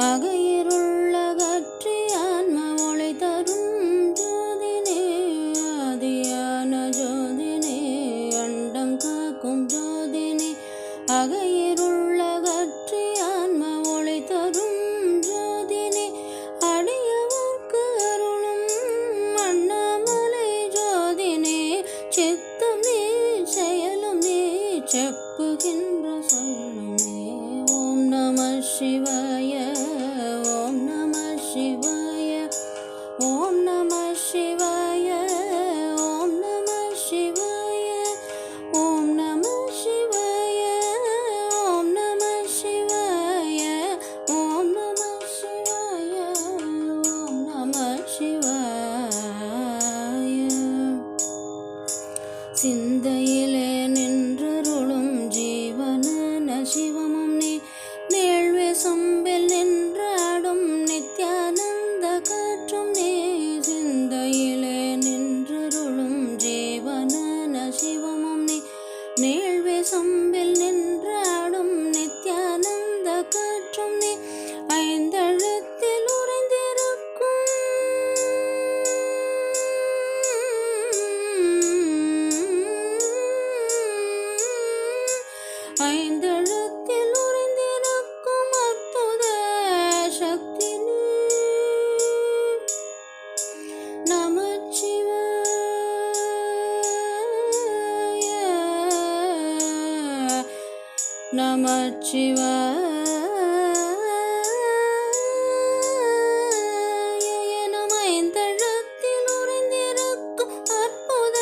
அகையிருள்ளகற்றி ஆன்ம ஒளி தரும் ஜோதினே ஆதியான ஜோதினே அண்டம் காக்கும் ஜோதினே. அகையிருள்ளகற்றி ஆன்ம ஒளி தரும் ஜோதினே அடியவர்க்கு அருளும் அண்ணாமலை ஜோதினே. சித்தம் நீ செப்புகின்ற சொல்லும் சொம்பில் நின்றாடும் நித்யானந்த காற்றும் நீ ஐந்தழுத்தில் உறைந்திருக்கும். ஐந்து நமச்சிவாய உறைந்திருக்கும் அற்புத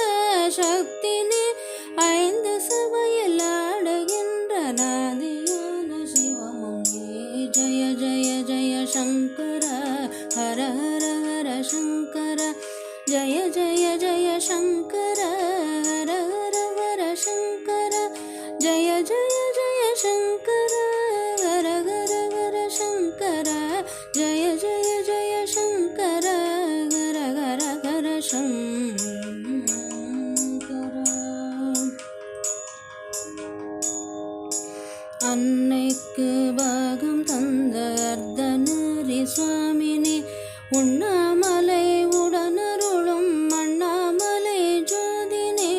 சக்தினே ஐந்து சபையில் ஆடுகின்ற நாதியான சிவமும். ஜய ஜய ஜய சங்கர ஹர ஹர ஹர சங்கர ஜய ஜய ஜய சங்கர சங்கர அன்னைக்கு பாகம் தந்த அர்த்தனரி சுவாமினி உண்ணாமலை உடனருளும் அண்ணாமலை ஜோதினே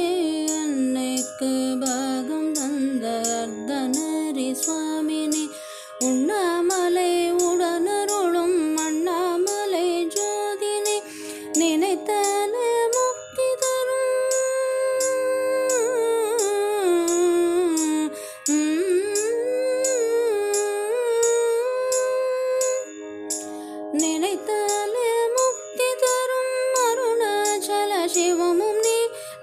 அன்னைக்கு பாகம் தந்த அர்த்தனரி சுவாமினி உண்ணா ஜீவமும் சிவமும் நீ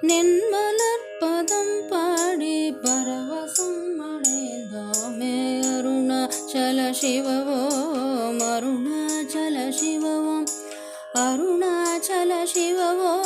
நென்மலர்பதம் பாடி பரவசம் அடைந்தோமே அருணாச்சல சிவவோம் அருணாச்சல சிவவோம் அருணாச்சல சிவவோம்.